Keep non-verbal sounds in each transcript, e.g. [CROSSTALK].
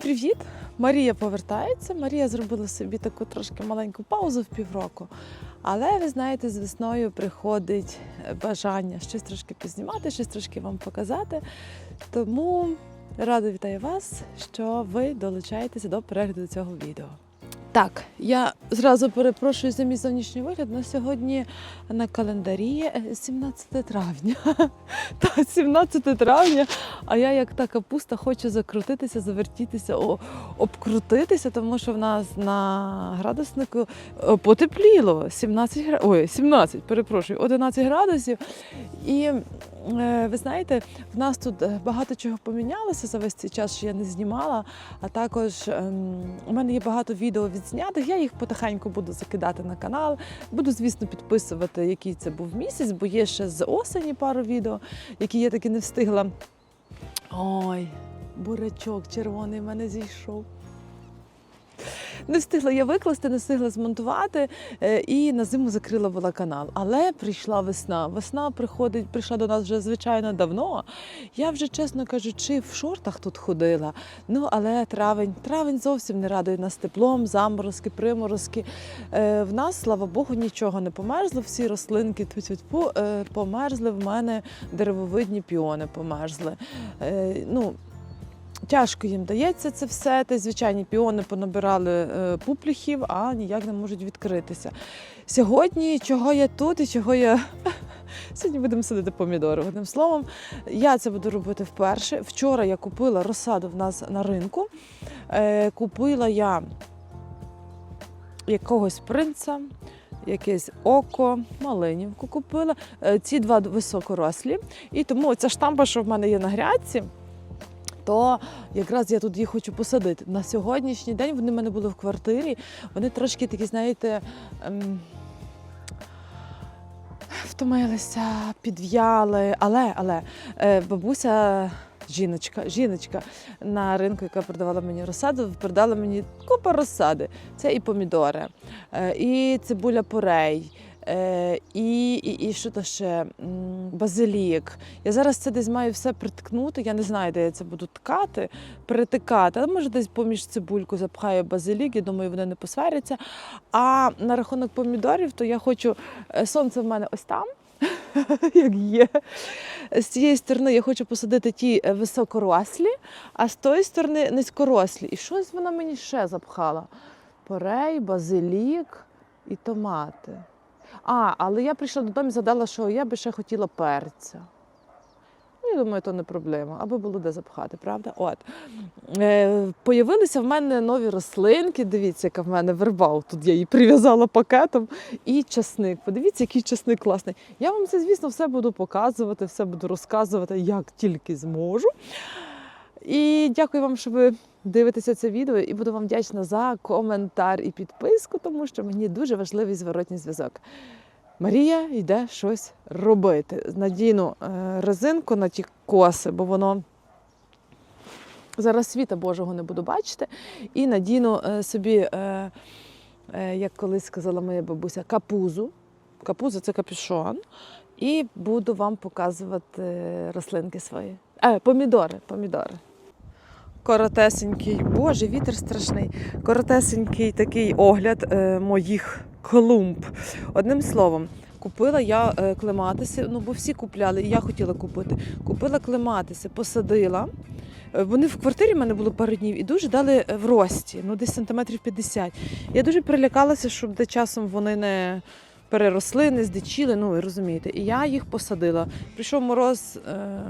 Привіт! Марія повертається. Марія зробила собі таку трошки маленьку паузу в півроку. Але ви знаєте, з весною приходить е, бажання щось трошки познімати, щось трошки вам показати. Тому рада вітаю вас, що ви долучаєтеся до перегляду цього відео. Так, я зразу перепрошую за мій зовнішній вигляд. На сьогодні на календарі е, 17 травня. [LAUGHS] Та 17 травня. А я як та капуста хочу закрутитися, завертітися, обкрутитися, тому що в нас на градуснику е, потепліло 17 гра... Ой, 17, перепрошую, 11 градусів. І е, ви знаєте, в нас тут е, багато чого помінялося за весь цей час, що я не знімала. А також ем, у мене є багато відео відзнятих. Я їх потихеньку буду закидати на канал. Буду, звісно, підписувати, який це був місяць, бо є ще з осені пару відео, які я таки не встигла. Ой, бурячок червоний в мене зійшов. Не встигла я викласти, не встигла змонтувати е, і на зиму закрила була канал. Але прийшла весна. Весна приходить, прийшла до нас вже звичайно давно. Я вже, чесно кажучи, в шортах тут ходила. Ну, але травень, травень зовсім не радує нас теплом, заморозки, приморозки. Е, в нас, слава Богу, нічого не померзло. Всі рослинки тьфу-тьфу-тьфу, е, померзли. В мене деревовидні піони померзли. Ну, Тяжко їм дається це все. Та й звичайні піони понабирали е, пупліхів, а ніяк не можуть відкритися. Сьогодні, чого я тут і чого я. [LAUGHS] Сьогодні будемо садити помідори. Одним словом, я це буду робити вперше. Вчора я купила розсаду в нас на ринку. Е, купила я якогось принца, якесь око, малинівку купила. Е, ці два високорослі. І тому ця штампа, що в мене є на грядці, то якраз я тут їх хочу посадити. На сьогоднішній день вони в мене були в квартирі. Вони трошки такі, знаєте, ем, втомилися, підв'яли. Але, але е, бабуся. Жіночка, жіночка на ринку, яка продавала мені розсаду, продала мені купа розсади. Це і помідори, е, і цибуля порей, і, і, і що то ще базилік. Я зараз це десь маю все приткнути. Я не знаю, де я це буду ткати, притикати. Але може десь поміж цибульку запхаю базилік. Я думаю, вони не посваряться. А на рахунок помідорів, то я хочу е, сонце в мене ось там. [LAUGHS] Як є. З цієї сторони я хочу посадити ті е, високорослі, а з тої сторони низькорослі. І щось вона мені ще запхала. Порей, базилік і томати. А, але я прийшла додому і згадала, що я би ще хотіла перця. Ну, я думаю, то не проблема, аби було де запхати, правда? От. Е, появилися в мене нові рослинки. Дивіться, яка в мене верба. Тут я її прив'язала пакетом. І часник. Подивіться, який часник класний. Я вам це, звісно, все буду показувати, все буду розказувати, як тільки зможу. І дякую вам, що ви дивитеся це відео, і буду вам вдячна за коментар і підписку, тому що мені дуже важливий зворотній зв'язок. Марія йде щось робити. Надіну е, резинку на ті коси, бо воно зараз світа Божого не буду бачити. І надіну е, собі, е, як колись сказала моя бабуся, капузу. Капуза це капюшон. І буду вам показувати рослинки свої. Е, помідори, помідори. Коротесенький, боже, вітер страшний. Коротесенький такий огляд е, моїх клумб. Одним словом, купила я е, клематиси, ну бо всі купляли, і я хотіла купити. Купила клематиси, посадила. Е, Вони в квартирі в мене було пару днів і дуже дали е, в рості, ну десь сантиметрів 50. Я дуже прилякалася, щоб де часом вони не переросли, не здичіли, ну ви розумієте. І я їх посадила. Прийшов мороз. Е-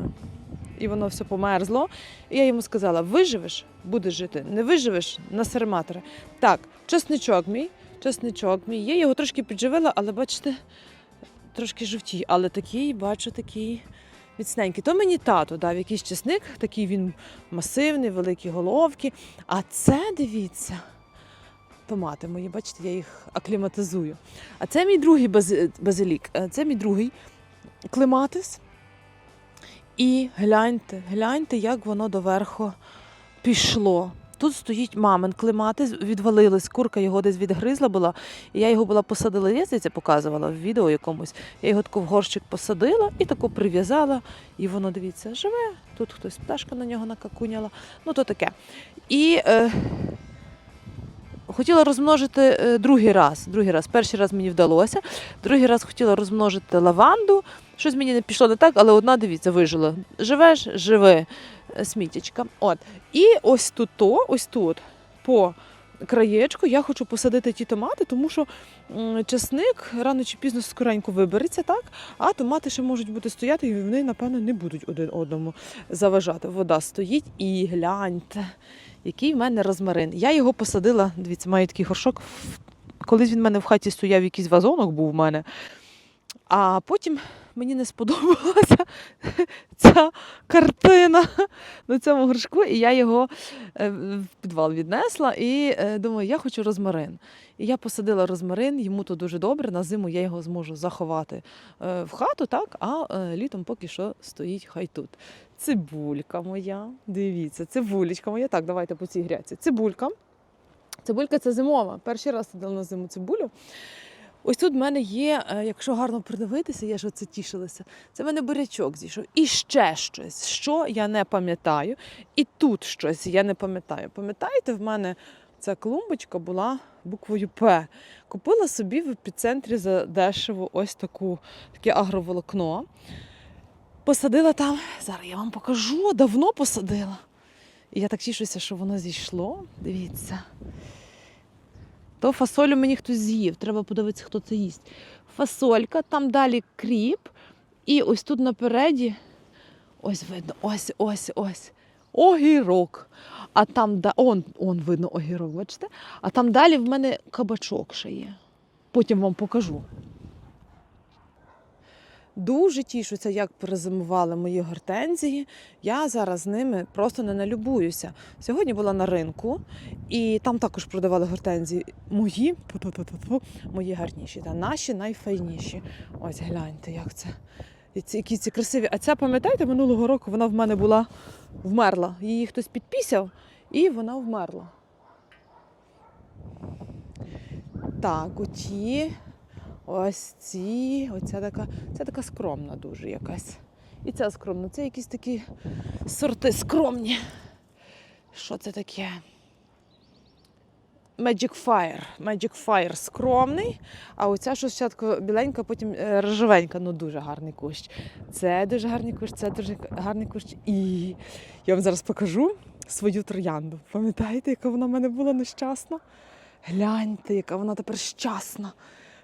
і воно все померзло. І я йому сказала: виживеш, будеш жити, не виживеш на серматора. Так, чесничок мій, чесничок мій. Я його трошки підживила, але бачите, трошки жовтій. Але такий, бачу, такий міцненький. То мені тато дав якийсь чесник, такий він масивний, великі головки. А це дивіться. Томати мої, бачите, я їх акліматизую. А це мій другий базилік. Е, Це мій другий клематис. І гляньте, гляньте, як воно доверху пішло. тут стоїть мамин клематис, відвалилась, курка його десь відгризла була. І я його була посадила, я здається, показувала в відео якомусь. Я його тако в горщик посадила і тако прив'язала. І воно, дивіться, живе. Тут хтось пташка на нього накакуняла. Ну, то таке. І е, хотіла розмножити е, другий раз. Другий раз. Перший раз мені вдалося. Другий раз хотіла розмножити лаванду. Щось мені не пішло не так, але одна, дивіться, вижила. Живеш, живи, е. От. І ось тут, то, ось тут, по краєчку, я хочу посадити ті томати, тому що часник рано чи пізно скоренько вибереться, так? А томати ще можуть бути стояти, і вони, напевно, не будуть один одному заважати. Вода стоїть і гляньте, який в мене розмарин. Я його посадила, дивіться, маю такий горшок. Колись він в мене в хаті стояв якийсь вазонок, був в мене. А потім мені не сподобалася [LAUGHS] ця картина на цьому горшку, і я його е, в підвал віднесла і е, думаю, я хочу розмарин. І я посадила розмарин, йому то дуже добре. На зиму я його зможу заховати е, в хату, так, а літом поки що стоїть хай тут. Цибулька моя, дивіться, цибулечка моя. Так, давайте по цій гряці. Цибулька. Цибулька це зимова. Перший раз садила на зиму цибулю. Ось тут в мене є, е, якщо гарно придивитися, я ж оце тішилася. Це в мене бурячок зійшов. І ще щось, що я не пам'ятаю. І тут щось я не пам'ятаю. Пам'ятаєте, в мене ця клумбочка була буквою П. Купила собі в епіцентрі за дешево ось таку, таке агроволокно. Посадила там, зараз я вам покажу, давно посадила. І я так тішуся, що воно зійшло. Дивіться. То фасолю мені хтось з'їв. Треба подивитися, хто це їсть. Фасолька, там далі кріп. І ось тут напереді, ось видно, ось, ось, ось. Огірок. А там да, он, он видно огірок, бачите? А там далі в мене кабачок ще є. Потім вам покажу. Дуже тішуся, як перезимували мої гортензії. Я зараз з ними просто не налюбуюся. Сьогодні була на ринку, і там також продавали гортензії. Мої мої гарніші, та наші найфайніші. Ось гляньте, як це. І ці, які ці красиві. А ця, пам'ятаєте, минулого року вона в мене була вмерла. Її хтось підпісяв, і вона вмерла. Так, оті. Ось ці, оця така, це така скромна дуже якась. І ця скромна. Це якісь такі сорти скромні. Що це таке? Magic Fire. Magic Fire скромний, а оця що спочатку біленька, потім е, рожевенька. Ну дуже гарний кущ. Це дуже гарний кущ, це дуже гарний кущ. І я вам зараз покажу свою троянду. Пам'ятаєте, яка вона в мене була нещасна? Гляньте, яка вона тепер щасна.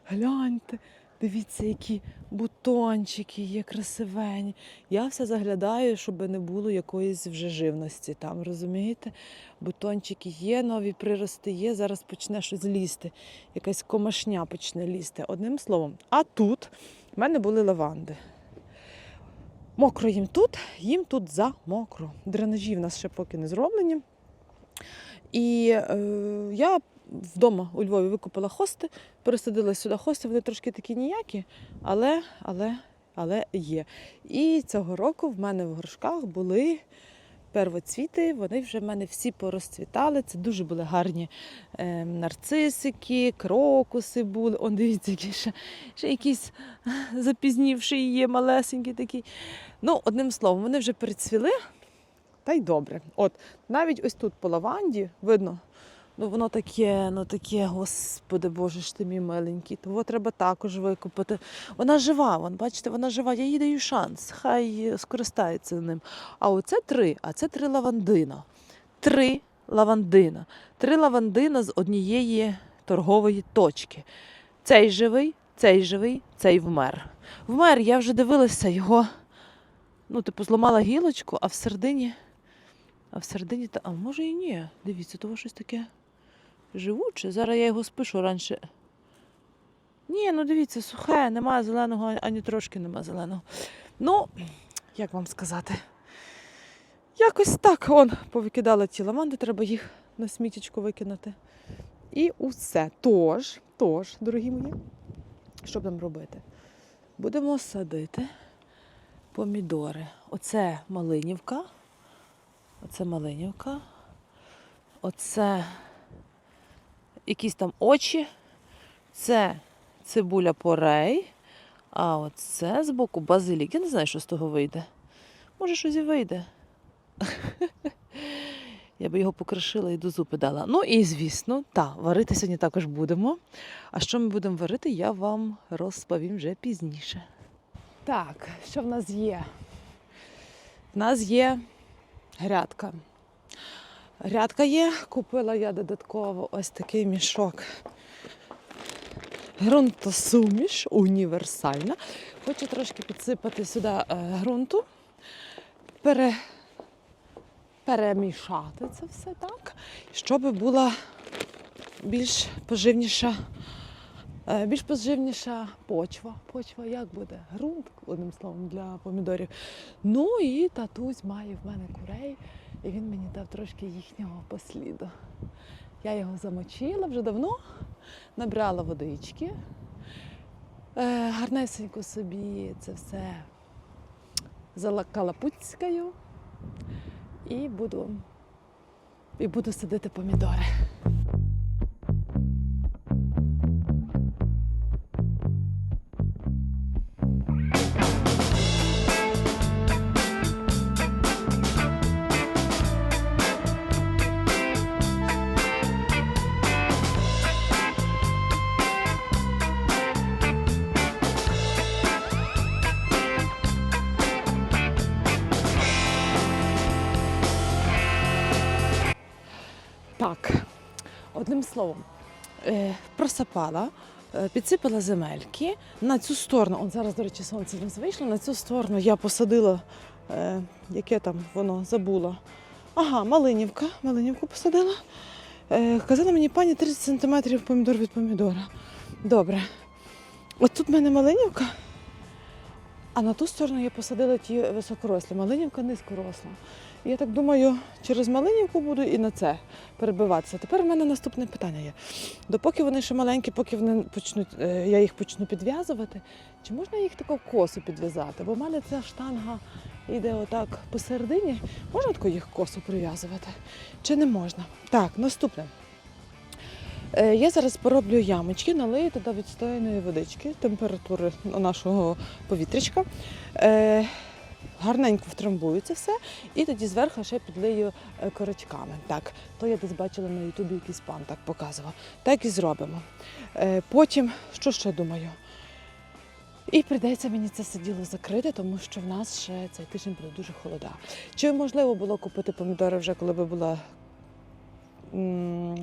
Гляньте, дивіться, які бутончики є красивені. Я все заглядаю, щоб не було якоїсь вже живності там, розумієте? Бутончики є, нові прирости є, зараз почне щось лізти. Якась комашня почне лізти. Одним словом. А тут в мене були лаванди. Мокро їм тут, їм тут за мокро. Дренажі в нас ще поки не зроблені. І е, я вдома у Львові викупила хости, пересадила сюди хости, вони трошки такі ніякі, але, але, але є. І цього року в мене в горшках були первоцвіти, вони вже в мене всі порозцвітали. Це дуже були гарні е, нарцисики, крокуси були. Он дивіться, які ще, ще якісь запізнівші є, малесенькі такі. Ну, одним словом, вони вже перецвіли. Та й добре. От навіть ось тут по лаванді видно, ну воно таке, ну таке, господи Боже ж ти мій миленький. Того треба також викупити. Вона жива, вон, бачите, вона жива. Я їй даю шанс. Хай скористається ним. А оце три, а це три лавандина. Три лавандина. Три лавандина з однієї торгової точки. Цей живий, цей живий, цей вмер. Вмер, я вже дивилася його. Ну, типу, зламала гілочку, а в середині. А в середині, та- а може і ні. Дивіться, того щось таке живуче. Зараз я його спишу раніше. Ні, ну дивіться, сухе, немає зеленого, ані трошки немає зеленого. Ну, як вам сказати? Якось так, он, повикидала ті ламанди, треба їх на смітічку викинути. І усе. Тож, тож, дорогі мої, що будемо робити? Будемо садити помідори. Оце малинівка. Оце малинівка. Оце якісь там очі. Це цибуля порей. А оце збоку базилік. Я не знаю, що з того вийде. Може, щось і вийде. [LAUGHS] Я би його покришила і до зупи дала. Ну і звісно, та, варити сьогодні також будемо. А що ми будемо варити, я вам розповім вже пізніше. Так, що в нас є? В нас є грядка. Грядка є, купила я додатково ось такий мішок. Грунтосуміш універсальна. Хочу трошки підсипати сюди е, ґрунту, пере, перемішати це все так, щоб була більш поживніша, е, більш поживніша почва. Почва як буде? Грунт, одним словом, для помідорів. Ну і татусь має в мене курей, і він мені дав трошки їхнього посліду. Я його замочила вже давно, набрала водички. Е, гарнесенько собі це все залакалапуцькаю і буду, і буду садити помідори. Так, одним словом, е, просапала, е, підсипала земельки. На цю сторону, он зараз, до речі, сонце не вийшло, на цю сторону я посадила, е, яке там воно забула. Ага, малинівка. Малинівку посадила. Казала мені пані 30 см помідор від помідора. Добре. От тут в мене малинівка, а на ту сторону я посадила ті високорослі. Малинівка низькоросла. Я так думаю, через малинівку буду і на це перебиватися. Тепер в мене наступне питання є. Допоки вони ще маленькі, поки вони почнуть, е, я їх почну підв'язувати, чи можна їх таку косу підв'язати? Бо в мене ця штанга йде отак посередині. Можна таку їх косу прив'язувати? Чи не можна? Так, наступне. Е, Я зараз пороблю ямочки, налию туди відстояної водички, температури нашого повітрячка. Гарненько втрамбую це все, і тоді зверху ще підлию е, корочками. Так, то я десь бачила на Ютубі якийсь пан так показував. Так і зробимо. Е, Потім, що ще думаю? І прийдеться мені це все діло закрити, тому що в нас ще цей тиждень буде дуже холода. Чи можливо було купити помідори вже, коли би була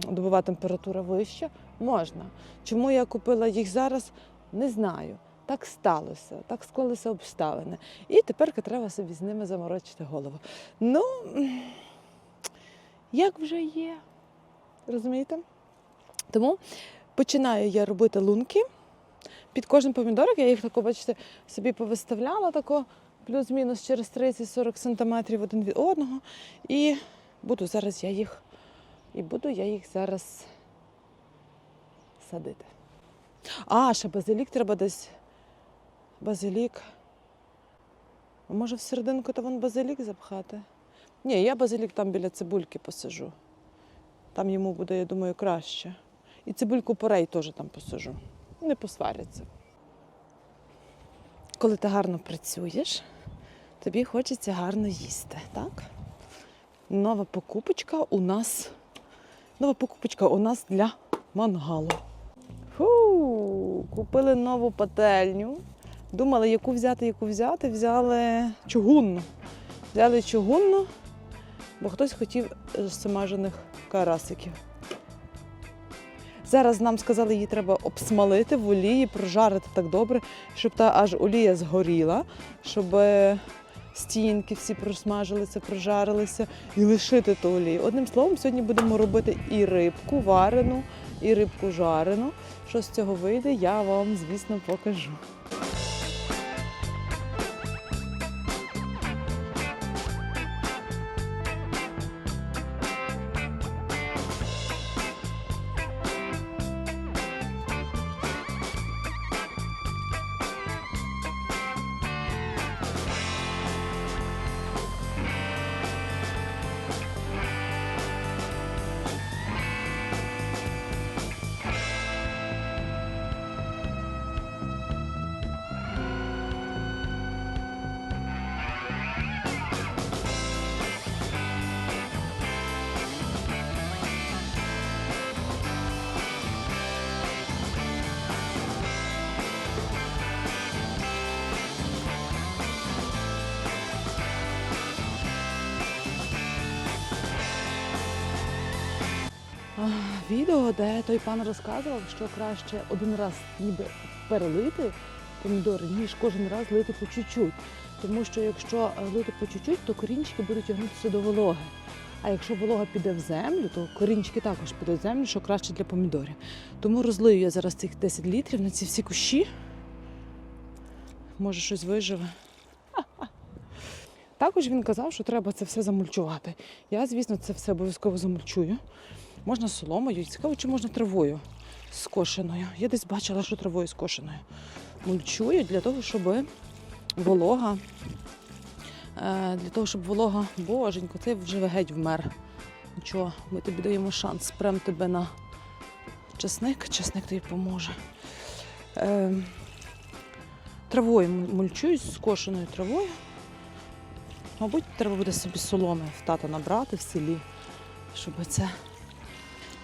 добова температура вища? Можна. Чому я купила їх зараз? Не знаю. Так сталося, так склалися обставини. І тепер треба собі з ними заморочити голову. Ну, як вже є, розумієте? Тому починаю я робити лунки. Під кожен помідорик я їх тако, бачите, собі повиставляла тако, плюс-мінус через 30-40 см один від одного. І буду зараз я їх, і буду я їх зараз садити. А, ще базилік треба десь. Базилік. А може в серединку та вон базилік запхати? Ні, я базилік там біля цибульки посажу. Там йому буде, я думаю, краще. І цибульку порей теж там посажу. Не посваряться. Коли ти гарно працюєш, тобі хочеться гарно їсти, так? Нова покупочка у нас. Нова покупочка у нас для мангалу. Фу, купили нову пательню. Думали, яку взяти, яку взяти. Взяли чугунну. Взяли чугунну, бо хтось хотів е, смажених карасиків. Зараз нам сказали, її треба обсмалити в олії, прожарити так добре, щоб та аж олія згоріла, щоб е, стінки всі просмажилися, прожарилися і лишити ту олію. Одним словом, сьогодні будемо робити і рибку варену, і рибку жарену. Що з цього вийде, я вам, звісно, покажу. Відео, де той пан розказував, що краще один раз ніби перелити помідори, ніж кожен раз лити по чуть-чуть. Тому що якщо е, лити по чуть-чуть, то корінчики будуть тягнутися до вологи. А якщо волога піде в землю, то корінчики також підуть в землю, що краще для помідорів. Тому розлию я зараз цих 10 літрів на ці всі кущі. Може, щось виживе. Також він казав, що треба це все замульчувати. Я, звісно, це все обов'язково замульчую. Можна соломою, цікаво, чи можна травою скошеною. Я десь бачила, що травою скошеною. Мульчую для того, щоб волога. е, Для того, щоб волога, боженько, це вже геть вмер. Нічого, ми тобі даємо шанс, спрем тебе на чесник, чесник тобі поможе. Е, Травою муль- мульчую, скошеною травою. Мабуть, треба буде собі соломи в тата набрати в селі, щоб це.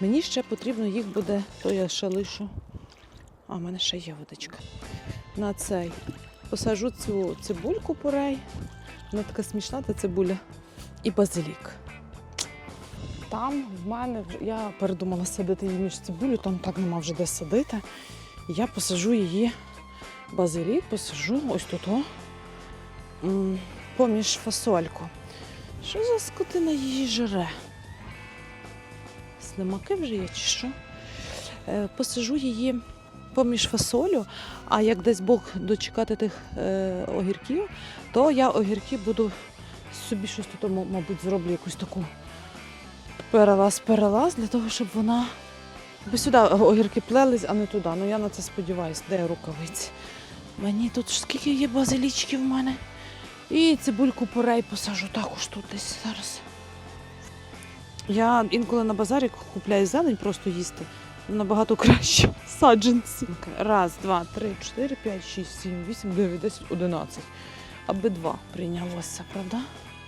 Мені ще потрібно їх буде, то я ще лишу. А, в мене ще є водичка. На цей. Посажу цю цибульку порей. Вона така смішна, та цибуля. І базилік. Там в мене я передумала садити її між цибулю, там так нема вже де садити. Я посажу її базилік, посажу ось тут. о, поміж фасольку. Що за скотина її жере? Слимаки вже є чи що? Е, посажу її поміж фасолю, а як десь Бог дочекати тих е, огірків, то я огірки буду собі щось тут, мабуть, зроблю якусь таку перелаз-перелаз для того, щоб вона. Би сюди огірки плелись, а не туди. Ну я на це сподіваюся, де рукавиці. Мені тут скільки є базилічки в мене. І цибульку порей посажу також тут десь зараз. Я інколи на базарі купляю зелень просто їсти. Набагато краще. [LAUGHS] Саджанці. Раз, два, три, чотири, п'ять, шість, сім, вісім, дев'ять, десять, одинадцять. Аби два прийнялося, правда?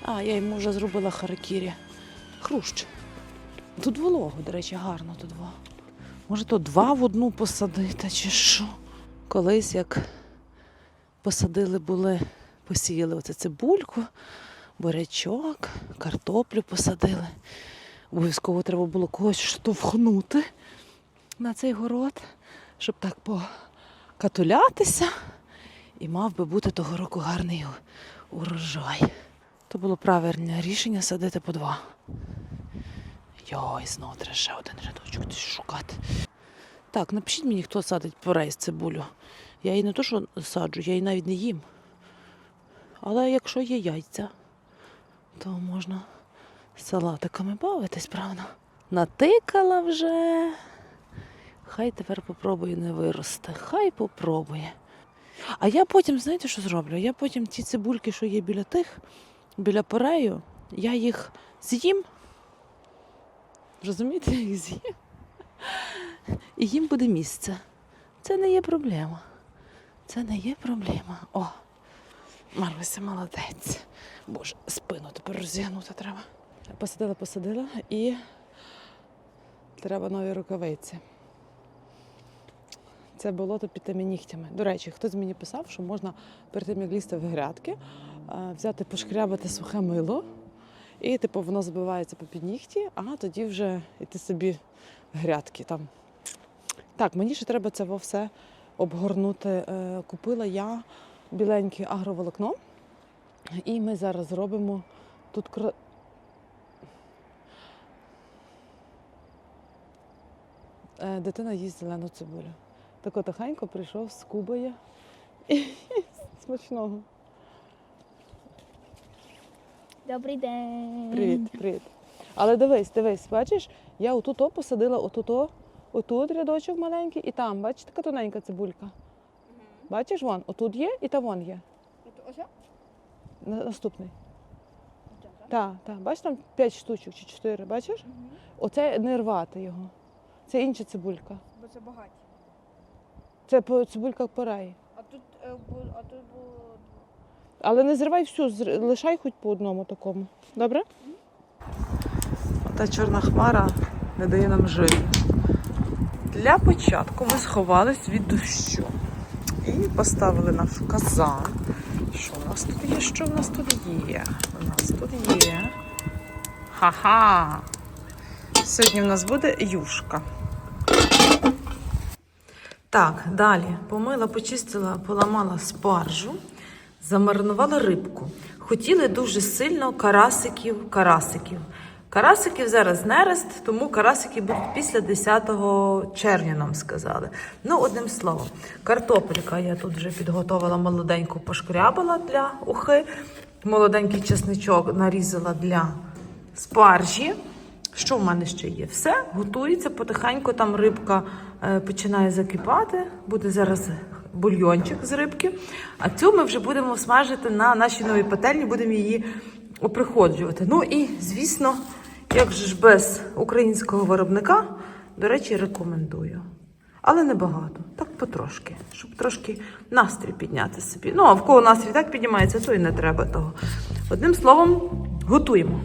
А, я йому вже зробила харакірі. Хрущ. Тут волого, до речі, гарно тут два. Може, то два в одну посадити, чи що? Колись як посадили були посіяли оце цибульку, бурячок, картоплю посадили. Обов'язково треба було когось штовхнути на цей город, щоб так покатулятися. І мав би бути того року гарний урожай. То було правильне рішення садити по два. Йой, знову треба ще один рядочок десь шукати. Так, напишіть мені, хто садить порей з цибулю. Я її не то, що саджу, я її навіть не їм. Але якщо є яйця, то можна салатиками бавитись, правда? Натикала вже. Хай тепер попробує не виросте. Хай попробує. А я потім, знаєте, що зроблю? Я потім ті цибульки, що є біля тих, біля порею, я їх з'їм. Розумієте, я їх з'їм. І їм буде місце. Це не є проблема. Це не є проблема. О, Марвися молодець. Боже, спину тепер розігнути треба. Посадила, посадила і треба нові рукавиці. Це болото під тими нігтями. До речі, хтось мені писав, що можна перед тим, як лізти в грядки, взяти, пошкрябати сухе мило, і типу воно забивається по під нігті, а тоді вже йти собі в грядки там. Так, мені ще треба це все обгорнути. Е, Купила я біленьке агроволокно, і ми зараз зробимо тут кра... Е, Дитина їсть зелену цибулю. Так от тихенько прийшов, скубає і смачного. Добрий день. Привіт, привіт. Але дивись, дивись, бачиш, я отут о посадила отут, отут рядочок маленький, і там, бачиш, така тоненька цибулька. Бачиш, вон, отут є і там вон є. Ось На- Наступний. Так, так. Бачиш, там 5 штучок чи 4, бачиш? Оце не рвати його. Це інша цибулька. Бо це багаті. Це по- цибулька пореї. А тут, е, бу- а тут було Але не зривай всю, зр- лишай хоч по одному такому. Добре? Ота чорна хмара не дає нам жити. Для початку ми сховались від дощу і поставили наш казан. Що у нас тут є? Що в нас тут є? У нас тут є. Ха-ха! Сьогодні в нас буде юшка. Так, далі помила, почистила, поламала спаржу, замаринувала рибку. Хотіли дуже сильно карасиків, карасиків. Карасиків зараз нерест, тому карасики будуть після 10 червня, нам сказали. Ну, одним словом, картопелька я тут вже підготувала молоденьку, пошкрябала для ухи. Молоденький чесничок нарізала для спаржі. Що в мене ще є? Все готується потихеньку. Там рибка е, починає закипати. Буде зараз бульйончик з рибки. А цю ми вже будемо смажити на нашій новій пательні, будемо її оприходжувати. Ну і звісно, як же ж без українського виробника, до речі, рекомендую. Але не багато, так потрошки, щоб трошки настрій підняти собі. Ну, а в кого настрій так піднімається, то і не треба того. Одним словом, готуємо.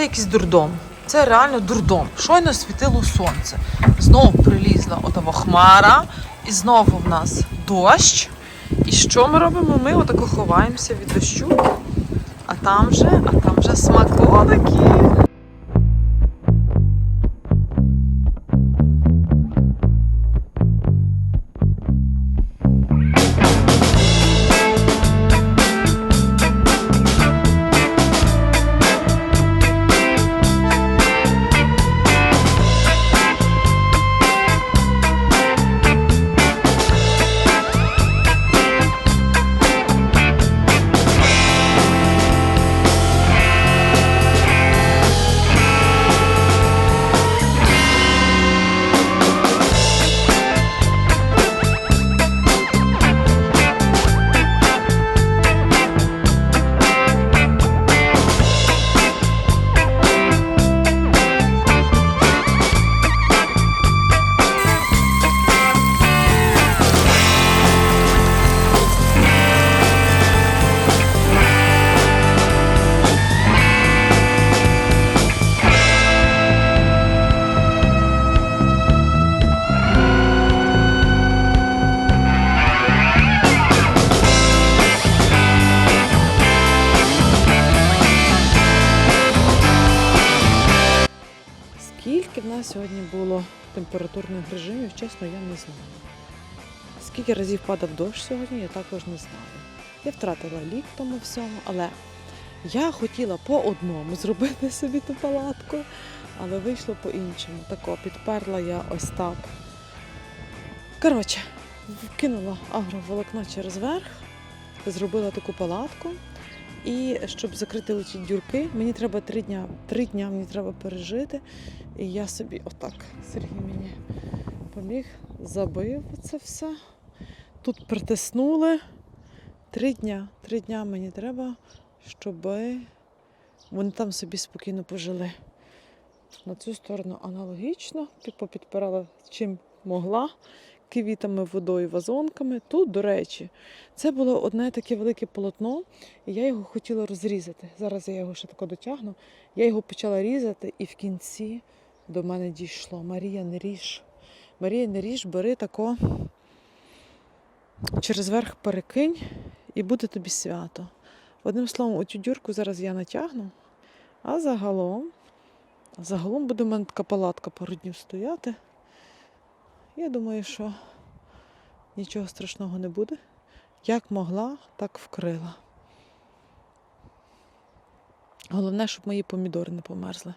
Це якийсь дурдом. Це реально дурдом. Щойно світило сонце. Знову прилізла отава хмара, і знову в нас дощ. І що ми робимо? Ми отако ховаємося від дощу. А там же, а там же смаколики. Температурних режимів, чесно, я не знаю. Скільки разів падав дощ сьогодні, я також не знаю. Я втратила лік тому всьому, але я хотіла по одному зробити [LAUGHS] собі ту палатку, але вийшло по-іншому. Тако, підперла я ось так. Коротше, вкинула агроволокно через верх, зробила таку палатку. І щоб закрити оці дюрки, мені треба три дня. Три дня мені треба пережити. І я собі отак. Сергій мені поміг, забив це все. Тут притиснули. Три дня. Три дня мені треба, щоб вони там собі спокійно пожили. На цю сторону аналогічно, пі- попідпирала чим могла. Квітами, водою, вазонками. Тут, до речі, це було одне таке велике полотно, і я його хотіла розрізати. Зараз я його ще тако дотягну. Я його почала різати, і в кінці до мене дійшло. Марія, не ріж. Марія, не ріж, бери тако через верх перекинь і буде тобі свято. Одним словом, оцю дюрку зараз я натягну, а загалом, загалом буде в мене така палатка пару днів стояти. Я думаю, що нічого страшного не буде. Як могла, так вкрила. Головне, щоб мої помідори не померзли.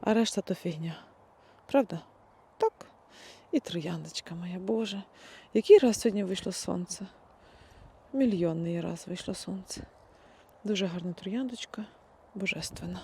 А решта то фігня. Правда? Так. І трояндочка моя, Боже. Який раз сьогодні вийшло сонце? Мільйонний раз вийшло сонце. Дуже гарна трояндочка, божественна.